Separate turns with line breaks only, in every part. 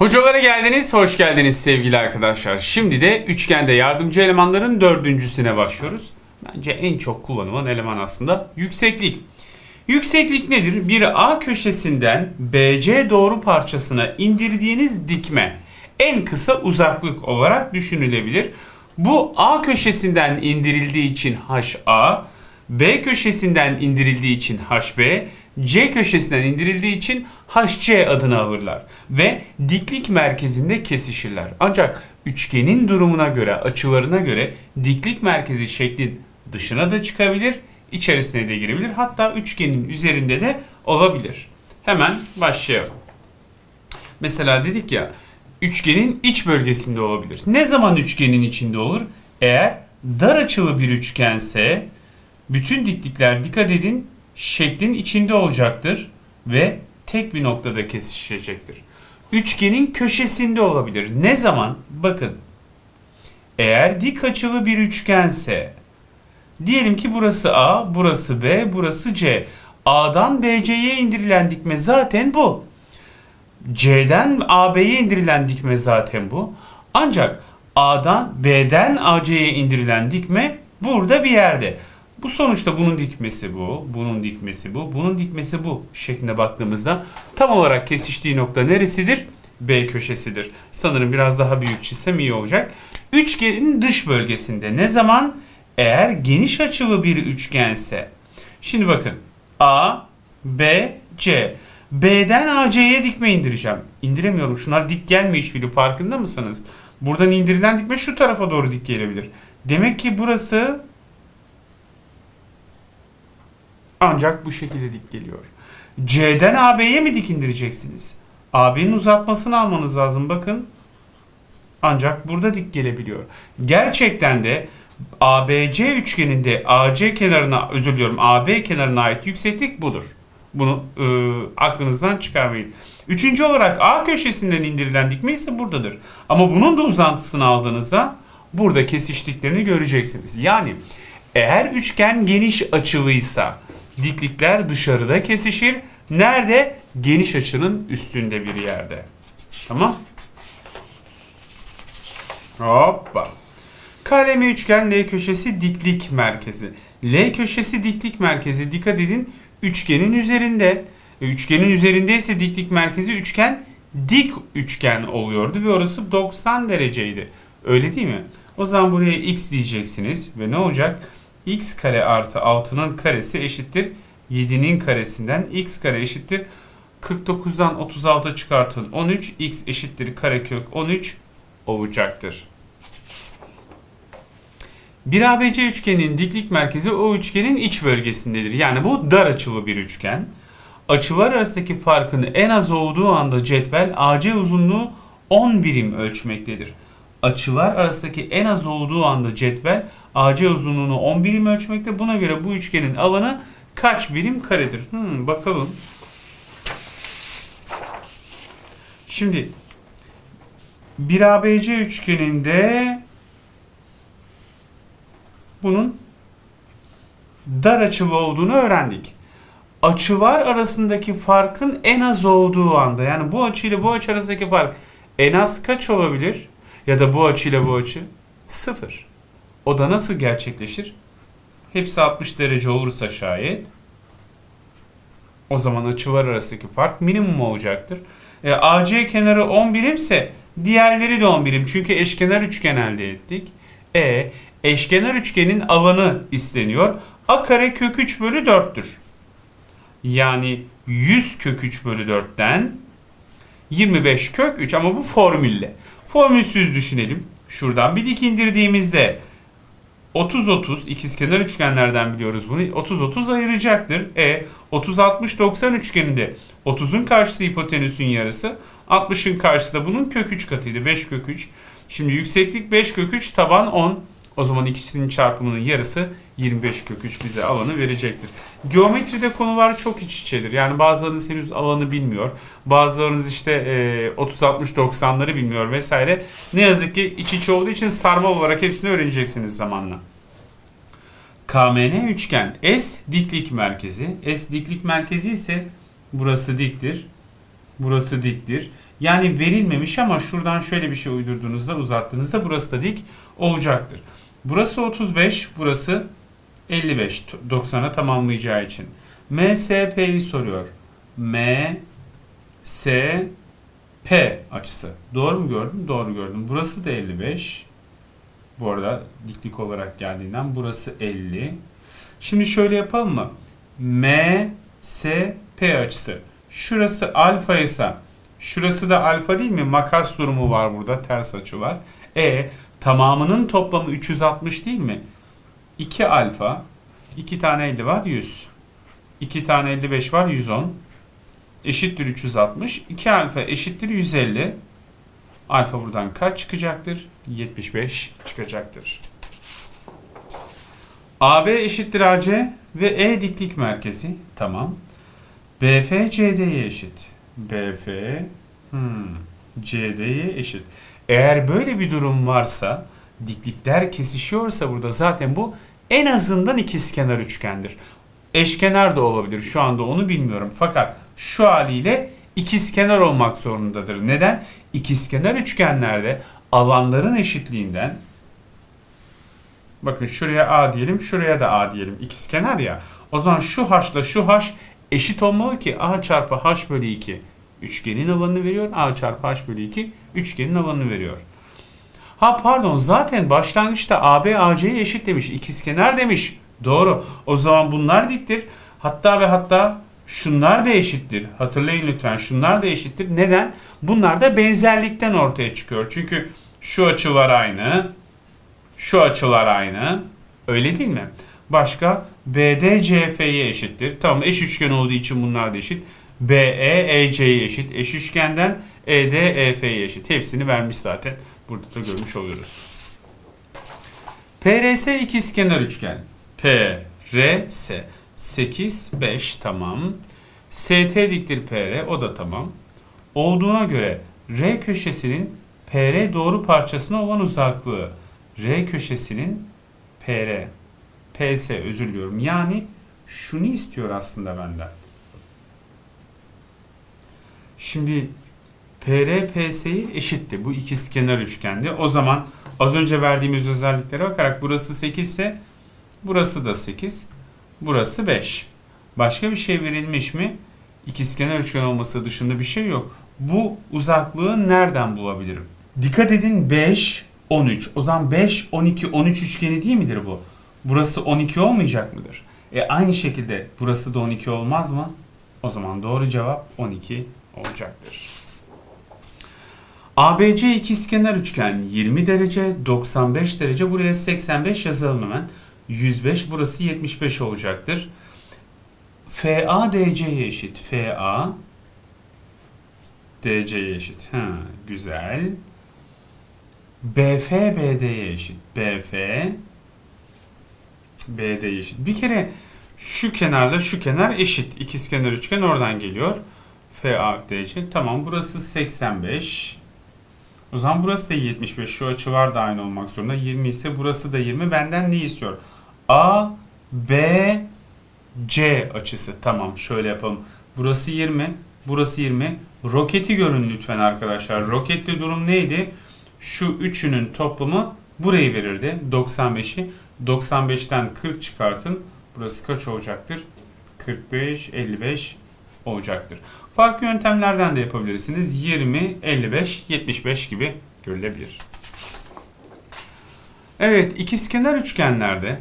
Hocalara geldiniz, hoş geldiniz sevgili arkadaşlar. Şimdi de üçgende yardımcı elemanların dördüncüsüne başlıyoruz. Bence en çok kullanılan eleman aslında yükseklik. Yükseklik nedir? Bir A köşesinden BC doğru parçasına indirdiğiniz dikme en kısa uzaklık olarak düşünülebilir. Bu A köşesinden indirildiği için HA, B köşesinden indirildiği için HB, C köşesinden indirildiği için HC adını alırlar ve diklik merkezinde kesişirler. Ancak üçgenin durumuna göre, açılarına göre diklik merkezi şeklin dışına da çıkabilir, içerisine de girebilir. Hatta üçgenin üzerinde de olabilir. Hemen başlayalım. Mesela dedik ya üçgenin iç bölgesinde olabilir. Ne zaman üçgenin içinde olur? Eğer dar açılı bir üçgense bütün diklikler dikkat edin şeklin içinde olacaktır ve tek bir noktada kesişecektir. Üçgenin köşesinde olabilir. Ne zaman? Bakın. Eğer dik açılı bir üçgense diyelim ki burası A, burası B, burası C. A'dan BC'ye indirilen dikme zaten bu. C'den AB'ye indirilen dikme zaten bu. Ancak A'dan B'den AC'ye indirilen dikme burada bir yerde. Bu sonuçta bunun dikmesi bu, bunun dikmesi bu, bunun dikmesi bu şeklinde baktığımızda tam olarak kesiştiği nokta neresidir? B köşesidir. Sanırım biraz daha büyük çizsem iyi olacak. Üçgenin dış bölgesinde ne zaman? Eğer geniş açılı bir üçgense. Şimdi bakın A, B, C. B'den AC'ye dikme indireceğim. İndiremiyorum. Şunlar dik gelmiyor hiçbiri farkında mısınız? Buradan indirilen dikme şu tarafa doğru dik gelebilir. Demek ki burası ancak bu şekilde dik geliyor. C'den AB'ye mi dik indireceksiniz? AB'nin uzatmasını almanız lazım bakın. Ancak burada dik gelebiliyor. Gerçekten de ABC üçgeninde AC kenarına özür diliyorum AB kenarına ait yükseklik budur. Bunu e, aklınızdan çıkarmayın. Üçüncü olarak A köşesinden indirilen dikme ise buradadır. Ama bunun da uzantısını aldığınızda burada kesiştiklerini göreceksiniz. Yani eğer üçgen geniş açılıysa diklikler dışarıda kesişir. Nerede? Geniş açının üstünde bir yerde. Tamam? Hoppa. Kalemi üçgen L köşesi diklik merkezi. L köşesi diklik merkezi dikkat edin üçgenin üzerinde. E, Üçgenin üzerindeyse diklik merkezi üçgen dik üçgen oluyordu ve orası 90 dereceydi. Öyle değil mi? O zaman buraya x diyeceksiniz ve ne olacak? X kare artı 6'nın karesi eşittir 7'nin karesinden x kare eşittir 49'dan 36 çıkartın 13 x eşittir karekök 13 olacaktır. Bir ABC üçgenin diklik merkezi o üçgenin iç bölgesindedir. Yani bu dar açılı bir üçgen. Açılar arasındaki farkın en az olduğu anda cetvel AC uzunluğu 10 birim ölçmektedir. Açılar arasındaki en az olduğu anda cetvel AC uzunluğunu 10 birim ölçmekte. Buna göre bu üçgenin alanı kaç birim karedir? Hmm, bakalım. Şimdi bir ABC üçgeninde bunun dar açılı olduğunu öğrendik. Açılar arasındaki farkın en az olduğu anda yani bu açı ile bu açı arasındaki fark en az kaç olabilir? Ya da bu açı ile bu açı sıfır. O da nasıl gerçekleşir? Hepsi 60 derece olursa şayet o zaman açılar arasındaki fark minimum olacaktır. E, AC kenarı 10 birimse diğerleri de 10 birim. Çünkü eşkenar üçgen elde ettik. E eşkenar üçgenin alanı isteniyor. A kare kök 3 bölü 4'tür. Yani 100 kök 3 bölü 4'ten 25 kök 3 ama bu formülle. Formülsüz düşünelim. Şuradan bir dik indirdiğimizde 30-30 ikizkenar üçgenlerden biliyoruz bunu. 30-30 ayıracaktır. E 30-60-90 üçgeninde 30'un karşısı hipotenüsün yarısı. 60'ın karşısı da bunun kök 3 katıydı. 5 kök 3. Şimdi yükseklik 5 kök 3 taban 10. O zaman ikisinin çarpımının yarısı 25 kök 3 bize alanı verecektir. Geometride konular çok iç içedir. Yani bazılarınız henüz alanı bilmiyor. Bazılarınız işte e, 30-60-90'ları bilmiyor vesaire. Ne yazık ki iç içe olduğu için sarmal olarak hepsini öğreneceksiniz zamanla. KMN üçgen S diklik merkezi. S diklik merkezi ise burası diktir. Burası diktir. Yani verilmemiş ama şuradan şöyle bir şey uydurduğunuzda uzattığınızda burası da dik olacaktır. Burası 35, burası 55. 90'a tamamlayacağı için. MSP'yi soruyor. M S P açısı. Doğru mu gördüm? Doğru gördüm. Burası da 55. Bu arada diklik olarak geldiğinden burası 50. Şimdi şöyle yapalım mı? M S P açısı. Şurası alfa ise şurası da alfa değil mi? Makas durumu var burada. Ters açı var. E tamamının toplamı 360 değil mi? 2 alfa 2 tane 50 var 100. 2 tane 55 var 110. Eşittir 360. 2 alfa eşittir 150. Alfa buradan kaç çıkacaktır? 75 çıkacaktır. AB eşittir AC ve E diklik merkezi. Tamam. BF CD'ye eşit. BF hmm, CD'ye eşit. Eğer böyle bir durum varsa diklikler kesişiyorsa burada zaten bu en azından ikizkenar üçgendir. Eşkenar da olabilir. Şu anda onu bilmiyorum. Fakat şu haliyle ikizkenar olmak zorundadır. Neden? İkizkenar üçgenlerde alanların eşitliğinden bakın şuraya A diyelim, şuraya da A diyelim. İkizkenar ya. O zaman şu H'la şu H eşit olmalı ki A çarpı H bölü 2 üçgenin alanını veriyor. A çarpı H bölü 2 üçgenin alanını veriyor. Ha pardon zaten başlangıçta AB AC'ye eşit demiş. İkizkenar demiş. Doğru. O zaman bunlar diktir. Hatta ve hatta şunlar da eşittir. Hatırlayın lütfen şunlar da eşittir. Neden? Bunlar da benzerlikten ortaya çıkıyor. Çünkü şu açılar aynı. Şu açılar aynı. Öyle değil mi? Başka BD CF'ye eşittir. Tamam eş üçgen olduğu için bunlar da eşit. BE EC'ye eşit. Eş üçgenden ED EF'ye eşit. Hepsini vermiş zaten. Burada da görmüş oluyoruz. PRS ikizkenar üçgen. PRS 8 5 tamam. ST diktir PR o da tamam. Olduğuna göre R köşesinin PR doğru parçasına olan uzaklığı R köşesinin PR PS özür diliyorum. Yani şunu istiyor aslında benden. Şimdi PR PS'yi eşitti. Bu ikizkenar üçgendi. O zaman az önce verdiğimiz özelliklere bakarak burası 8 ise burası da 8. Burası 5. Başka bir şey verilmiş mi? İkizkenar üçgen olması dışında bir şey yok. Bu uzaklığı nereden bulabilirim? Dikkat edin 5, 13. O zaman 5, 12, 13 üçgeni değil midir bu? Burası 12 olmayacak mıdır? E aynı şekilde burası da 12 olmaz mı? O zaman doğru cevap 12 olacaktır. ABC ikizkenar üçgen 20 derece, 95 derece. Buraya 85 yazalım hemen. 105 burası 75 olacaktır. FA DC'ye eşit. FA DC'ye eşit. Ha, güzel. BF BD'ye eşit. BF BD'ye eşit. Bir kere şu kenarla şu kenar eşit. İkizkenar üçgen oradan geliyor. FA DC. Tamam burası 85. O zaman burası da 75. Şu açılar da aynı olmak zorunda. 20 ise burası da 20. Benden ne istiyor? A, B, C açısı. Tamam şöyle yapalım. Burası 20. Burası 20. Roketi görün lütfen arkadaşlar. Rokette durum neydi? Şu üçünün toplamı burayı verirdi. 95'i. 95'ten 40 çıkartın. Burası kaç olacaktır? 45, 55 olacaktır. Farklı yöntemlerden de yapabilirsiniz. 20, 55, 75 gibi görülebilir. Evet, ikizkenar üçgenlerde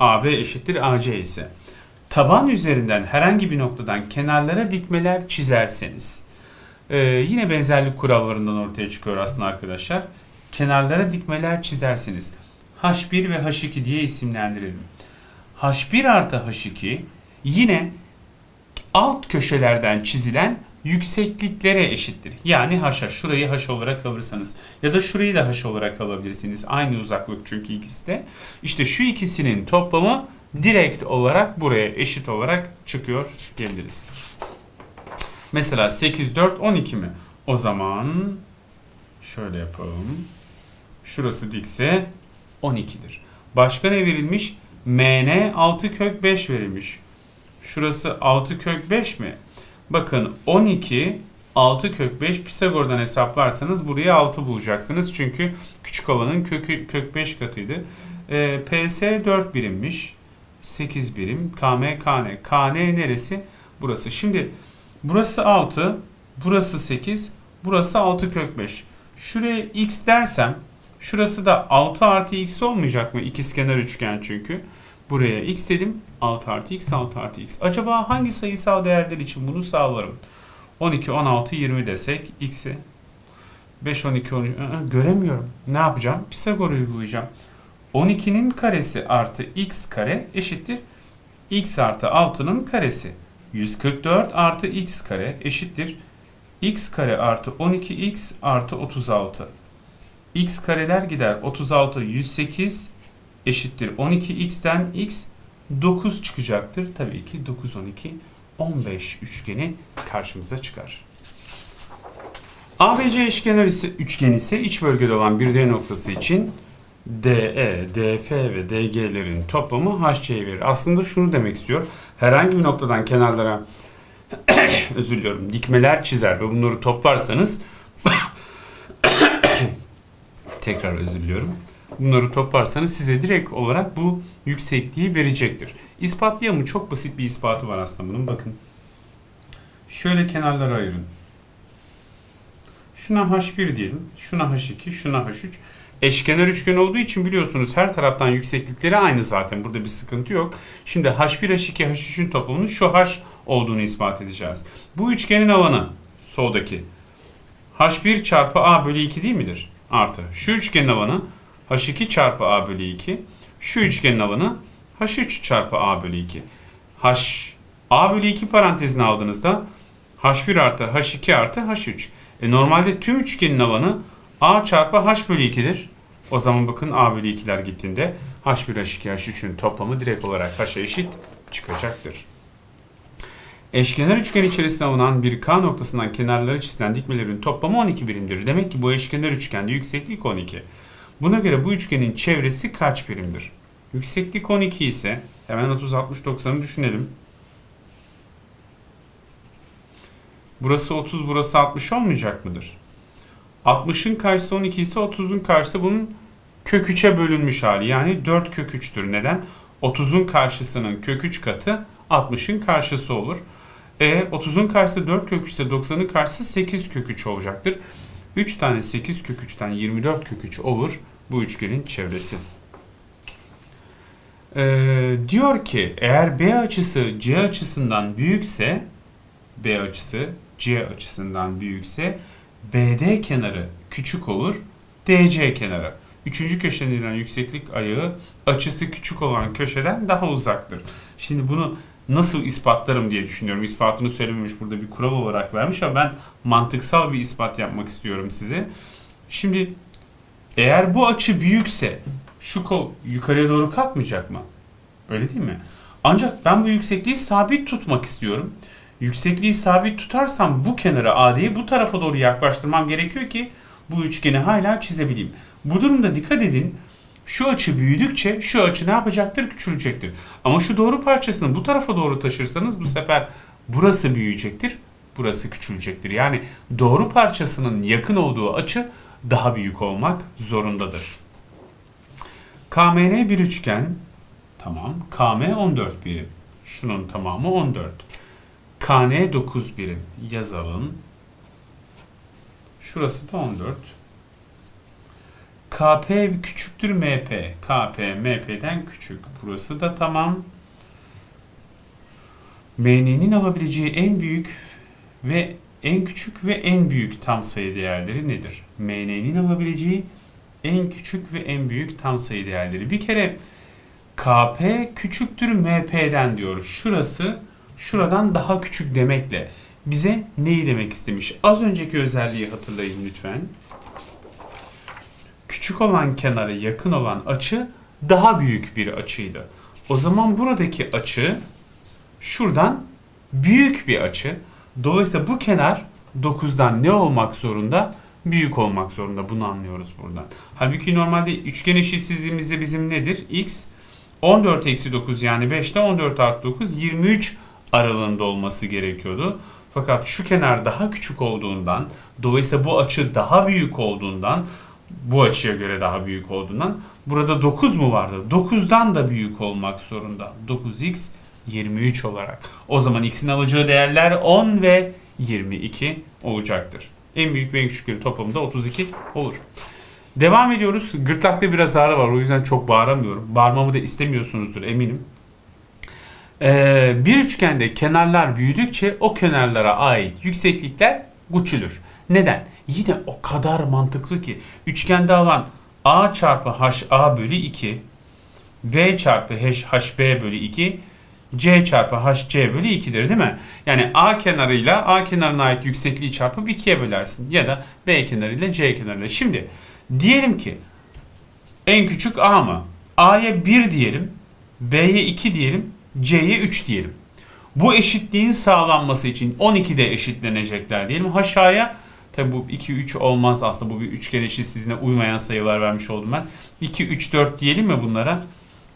AB eşittir AC ise taban üzerinden herhangi bir noktadan kenarlara dikmeler çizerseniz ee, yine benzerlik kurallarından ortaya çıkıyor aslında arkadaşlar. Kenarlara dikmeler çizerseniz H1 ve H2 diye isimlendirelim. H1 artı H2 yine alt köşelerden çizilen yüksekliklere eşittir. Yani H'a şurayı H olarak alırsanız ya da şurayı da H olarak alabilirsiniz. Aynı uzaklık çünkü ikisi de. İşte şu ikisinin toplamı direkt olarak buraya eşit olarak çıkıyor diyebiliriz. Mesela 8, 4, 12 mi? O zaman şöyle yapalım. Şurası dikse 12'dir. Başka ne verilmiş? MN 6 kök 5 verilmiş. Şurası 6 kök 5 mi? Bakın 12 6 kök 5 Pisagor'dan hesaplarsanız buraya 6 bulacaksınız. Çünkü küçük olanın kökü kök 5 katıydı. Ee, PS 4 birimmiş. 8 birim. KM KN. KN neresi? Burası. Şimdi burası 6, burası 8, burası 6 kök 5. Şuraya x dersem şurası da 6 artı x olmayacak mı? İkizkenar üçgen çünkü. Buraya x dedim. 6 artı x, 6 artı x. Acaba hangi sayısal değerler için bunu sağlarım? 12, 16, 20 desek x'i 5, 12, 13 Aa, göremiyorum. Ne yapacağım? Pisagor uygulayacağım. 12'nin karesi artı x kare eşittir x artı 6'nın karesi. 144 artı x kare eşittir x kare artı 12x artı 36. x kareler gider. 36 108 eşittir 12x'ten x 9 çıkacaktır. Tabii ki 9 12 15 üçgeni karşımıza çıkar. ABC eşkenar ise üçgen ise iç bölgede olan bir D noktası için DE, DF ve DG'lerin toplamı HC'ye verir. Aslında şunu demek istiyor. Herhangi bir noktadan kenarlara özür diliyorum dikmeler çizer ve bunları toplarsanız tekrar özür diliyorum. Bunları toplarsanız size direkt olarak bu yüksekliği verecektir. İspatlayalım. Çok basit bir ispatı var aslında bunun. Bakın. Şöyle kenarlara ayırın. Şuna H1 diyelim. Şuna H2, şuna H3. Eşkenar üçgen olduğu için biliyorsunuz her taraftan yükseklikleri aynı zaten. Burada bir sıkıntı yok. Şimdi H1, H2, H3'ün toplamının şu H olduğunu ispat edeceğiz. Bu üçgenin alanı soldaki H1 çarpı A bölü 2 değil midir? Artı. Şu üçgenin alanı H2 çarpı A bölü 2. Şu üçgenin alanı H3 çarpı A bölü 2. H A bölü 2 parantezine aldığınızda H1 artı H2 artı H3. E normalde tüm üçgenin alanı A çarpı H bölü 2'dir. O zaman bakın A bölü 2'ler gittiğinde H1, H2, H3'ün toplamı direkt olarak H'a eşit çıkacaktır. Eşkenar üçgen içerisinde alınan bir K noktasından kenarları çizilen dikmelerin toplamı 12 birimdir. Demek ki bu eşkenar üçgende yükseklik 12. Buna göre bu üçgenin çevresi kaç birimdir? Yükseklik 12 ise hemen 30 60 90'ı düşünelim. Burası 30, burası 60 olmayacak mıdır? 60'ın karşısı 12 ise 30'un karşısı bunun kök 3'e bölünmüş hali. Yani 4 kök 3'tür. Neden? 30'un karşısının kök 3 katı 60'ın karşısı olur. E 30'un karşısı 4 kök 3 ise 90'ın karşısı 8 kök 3 olacaktır. 3 tane 8 kök 3'ten 24 kök 3 olur bu üçgenin çevresi. Ee, diyor ki eğer B açısı C açısından büyükse B açısı C açısından büyükse BD kenarı küçük olur DC kenarı. Üçüncü köşeden inen yükseklik ayağı açısı küçük olan köşeden daha uzaktır. Şimdi bunu nasıl ispatlarım diye düşünüyorum. İspatını söylememiş burada bir kural olarak vermiş ama ben mantıksal bir ispat yapmak istiyorum size. Şimdi eğer bu açı büyükse şu kol yukarıya doğru kalkmayacak mı? Öyle değil mi? Ancak ben bu yüksekliği sabit tutmak istiyorum. Yüksekliği sabit tutarsam bu kenarı AD'yi bu tarafa doğru yaklaştırmam gerekiyor ki bu üçgeni hala çizebileyim. Bu durumda dikkat edin. Şu açı büyüdükçe şu açı ne yapacaktır? Küçülecektir. Ama şu doğru parçasını bu tarafa doğru taşırsanız bu sefer burası büyüyecektir. Burası küçülecektir. Yani doğru parçasının yakın olduğu açı daha büyük olmak zorundadır. KMN bir üçgen. Tamam. KM 14 birim. Şunun tamamı 14. KN 9 birim. Yazalım. Şurası da 14. KP küçüktür MP. KP MP'den küçük. Burası da tamam. MN'nin alabileceği en büyük ve en küçük ve en büyük tam sayı değerleri nedir? MN'nin alabileceği en küçük ve en büyük tam sayı değerleri. Bir kere KP küçüktür MP'den diyoruz. Şurası şuradan daha küçük demekle bize neyi demek istemiş? Az önceki özelliği hatırlayın lütfen. Küçük olan kenara yakın olan açı daha büyük bir açıydı. O zaman buradaki açı şuradan büyük bir açı. Dolayısıyla bu kenar 9'dan ne olmak zorunda? Büyük olmak zorunda. Bunu anlıyoruz buradan. Halbuki normalde üçgen eşitsizliğimizde bizim nedir? X 14 eksi 9 yani 5'te 14 artı 9 23 aralığında olması gerekiyordu. Fakat şu kenar daha küçük olduğundan, dolayısıyla bu açı daha büyük olduğundan, bu açıya göre daha büyük olduğundan burada 9 mu vardı? 9'dan da büyük olmak zorunda. 9x 23 olarak. O zaman x'in alacağı değerler 10 ve 22 olacaktır. En büyük ve en küçükleri toplamında 32 olur. Devam ediyoruz. Gırtlakta biraz ağrı var. O yüzden çok bağıramıyorum. Bağırmamı da istemiyorsunuzdur eminim. Ee, bir üçgende kenarlar büyüdükçe o kenarlara ait yükseklikler küçülür. Neden? Yine o kadar mantıklı ki üçgende alan a çarpı ha bölü 2 b çarpı hb bölü 2 c çarpı hc bölü 2'dir değil mi? Yani a kenarıyla a kenarına ait yüksekliği çarpıp 2'ye bölersin. Ya da b kenarıyla c kenarıyla. Şimdi diyelim ki en küçük a mı? a'ya 1 diyelim, b'ye 2 diyelim, c'ye 3 diyelim. Bu eşitliğin sağlanması için 12 de eşitlenecekler diyelim. Aşağıya tabi bu 2 3 olmaz aslında bu bir üçgen eşitsizliğine uymayan sayılar vermiş oldum ben. 2 3 4 diyelim mi bunlara?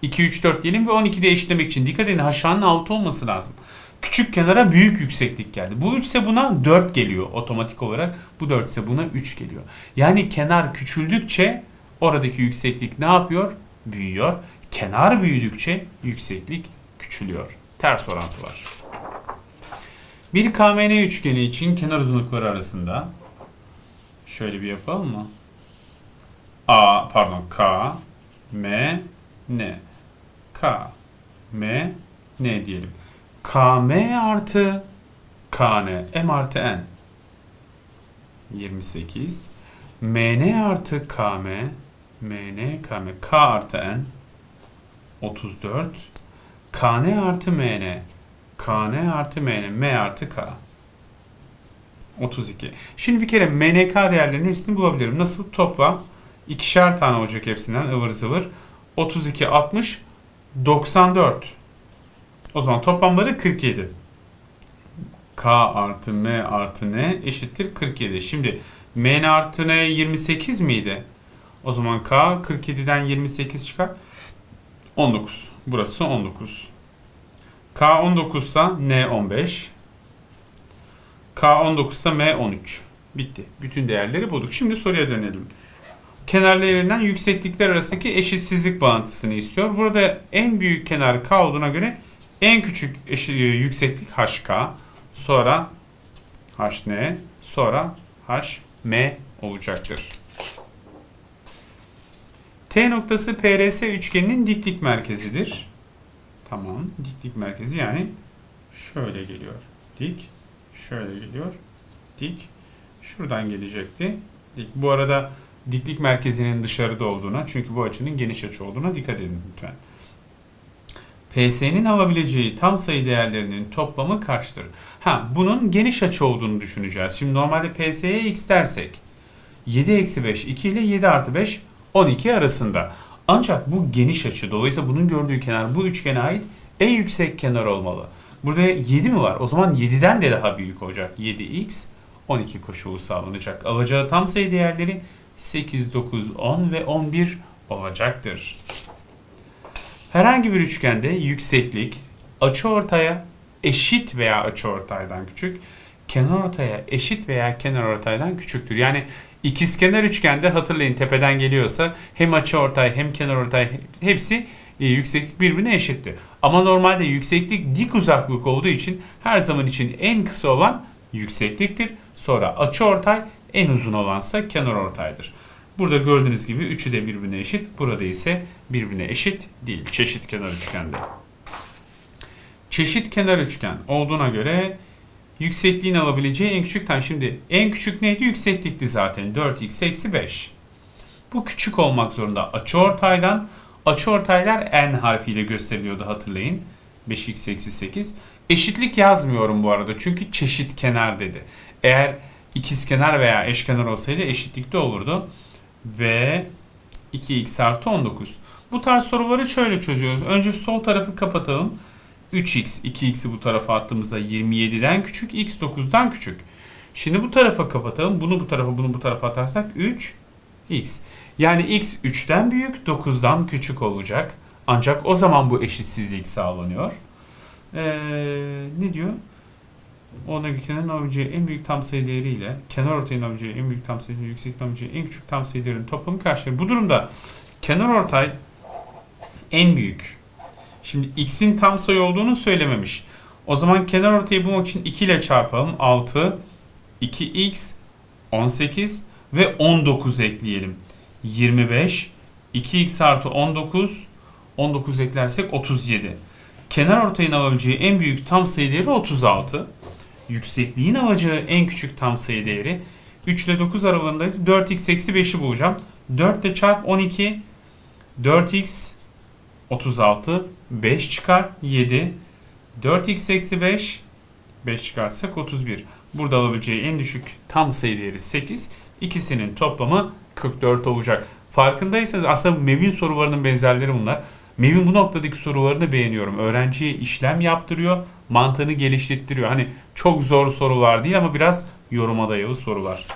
2 3 4 diyelim ve 12 de eşitlemek için dikkat edin aşağının 6 olması lazım. Küçük kenara büyük yükseklik geldi. Bu 3 ise buna 4 geliyor otomatik olarak. Bu 4 ise buna 3 geliyor. Yani kenar küçüldükçe oradaki yükseklik ne yapıyor? Büyüyor. Kenar büyüdükçe yükseklik küçülüyor. Ters orantı var. Bir KMN üçgeni için kenar uzunlukları arasında şöyle bir yapalım mı? A pardon K M N K M N diyelim. KM artı KN M artı N 28 MN artı KM MN KM K artı N 34 KN artı MN KN artı MN M artı K 32. Şimdi bir kere MNK değerlerinin hepsini bulabilirim. Nasıl? Topla. ikişer tane olacak hepsinden ıvır zıvır. 32, 60, 94. O zaman toplamları 47. K artı M artı N eşittir 47. Şimdi M artı N 28 miydi? O zaman K 47'den 28 çıkar. 19. Burası 19. K 19 ise N 15. K 19 ise M 13. Bitti. Bütün değerleri bulduk. Şimdi soruya dönelim. Kenarlarından yükseklikler arasındaki eşitsizlik bağıntısını istiyor. Burada en büyük kenar K olduğuna göre en küçük eşi, yükseklik HK, sonra HN, sonra HM olacaktır. T noktası PRS üçgeninin diklik merkezidir. Tamam. Diklik merkezi yani şöyle geliyor. Dik. Şöyle geliyor. Dik. Şuradan gelecekti. Dik. Bu arada diklik merkezinin dışarıda olduğuna çünkü bu açının geniş açı olduğuna dikkat edin lütfen. PS'nin alabileceği tam sayı değerlerinin toplamı kaçtır? Ha, bunun geniş açı olduğunu düşüneceğiz. Şimdi normalde PS'ye x dersek 7 eksi 5 2 ile 7 artı 5 12 arasında. Ancak bu geniş açı. Dolayısıyla bunun gördüğü kenar bu üçgene ait en yüksek kenar olmalı. Burada 7 mi var? O zaman 7'den de daha büyük olacak. 7x 12 koşulu sağlanacak. Alacağı tam sayı değerleri 8, 9, 10 ve 11 olacaktır. Herhangi bir üçgende yükseklik açıortaya eşit veya açıortaydan küçük, kenarortaya eşit veya kenarortaydan küçüktür. Yani ikizkenar üçgende hatırlayın tepeden geliyorsa hem açıortay hem kenarortay hepsi e, yükseklik birbirine eşitti. Ama normalde yükseklik dik uzaklık olduğu için her zaman için en kısa olan yüksekliktir. Sonra açıortay en uzun olansa kenarortaydır. Burada gördüğünüz gibi üçü de birbirine eşit. Burada ise birbirine eşit değil. Çeşit kenar üçgende. Çeşit kenar üçgen olduğuna göre yüksekliğin alabileceği en küçük tane. Şimdi en küçük neydi? Yükseklikti zaten. 4x eksi 5. Bu küçük olmak zorunda. Açıortaydan açıortaylar n harfiyle gösteriliyordu hatırlayın. 5x eksi 8. Eşitlik yazmıyorum bu arada çünkü çeşit kenar dedi. Eğer ikizkenar veya eşkenar olsaydı eşitlikte olurdu. Ve 2x artı 19. Bu tarz soruları şöyle çözüyoruz. Önce sol tarafı kapatalım. 3x, 2x'i bu tarafa attığımızda 27'den küçük, x 9'dan küçük. Şimdi bu tarafa kapatalım. Bunu bu tarafa, bunu bu tarafa atarsak 3x. Yani x 3'ten büyük, 9'dan küçük olacak. Ancak o zaman bu eşitsizlik sağlanıyor. Ee, ne diyor? Ona kenarın alabileceği en büyük tam sayı değeriyle kenar ortayın alabileceği en büyük tam sayı değeri, yükseklik alabileceği en küçük tam sayı değerinin toplamı kaçtır? Bu durumda kenar ortay en büyük. Şimdi x'in tam sayı olduğunu söylememiş. O zaman kenar ortayı bulmak için 2 ile çarpalım. 6, 2x, 18 ve 19 ekleyelim. 25, 2x artı 19, 19 eklersek 37. Kenar ortayın alabileceği en büyük tam sayı değeri 36. Yüksekliğin alacağı en küçük tam sayı değeri 3 ile 9 aralığındaydı. 4x eksi 5'i bulacağım. 4 ile çarp 12. 4x 36. 5 çıkar 7. 4x eksi 5. 5 çıkarsak 31. Burada alabileceği en düşük tam sayı değeri 8. İkisinin toplamı 44 olacak. Farkındaysanız aslında MEB'in sorularının benzerleri bunlar. MEB'in bu noktadaki sorularını beğeniyorum. Öğrenciye işlem yaptırıyor, mantığını geliştiriyor. Hani çok zor sorular değil ama biraz yoruma dayalı sorular.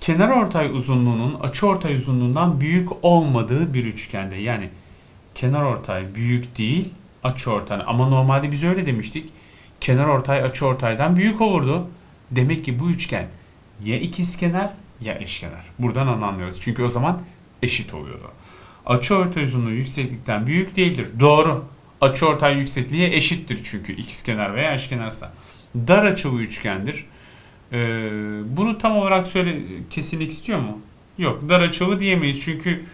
Kenar ortay uzunluğunun açı ortay uzunluğundan büyük olmadığı bir üçgende. Yani kenar ortay büyük değil, açı ortay. Ama normalde biz öyle demiştik. Kenar ortay açı ortaydan büyük olurdu. Demek ki bu üçgen ya ikizkenar ya eşkenar. Buradan anlıyoruz. Çünkü o zaman eşit oluyordu. Açı ortay uzunluğu yükseklikten büyük değildir. Doğru. Açı ortay yüksekliğe eşittir çünkü ikizkenar veya eşkenarsa. Dar açılı üçgendir. Ee, bunu tam olarak söyle kesinlik istiyor mu? Yok. Dar açılı diyemeyiz çünkü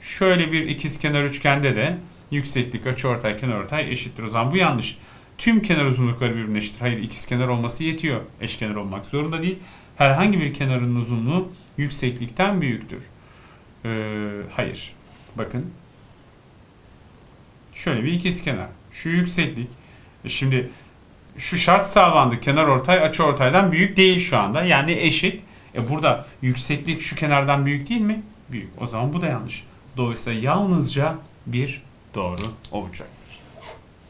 şöyle bir ikizkenar üçgende de yükseklik açı ortay kenar ortay eşittir. O zaman bu yanlış. Tüm kenar uzunlukları birbirine eşittir. Hayır ikizkenar olması yetiyor. Eşkenar olmak zorunda değil. Herhangi bir kenarın uzunluğu yükseklikten büyüktür. Ee, hayır. Bakın. Şöyle bir ikizkenar. Şu yükseklik. E Şimdi şu şart sağlandı. Kenar ortay açı ortaydan büyük değil şu anda. Yani eşit. E burada yükseklik şu kenardan büyük değil mi? Büyük. O zaman bu da yanlış. Dolayısıyla yalnızca bir doğru olacak.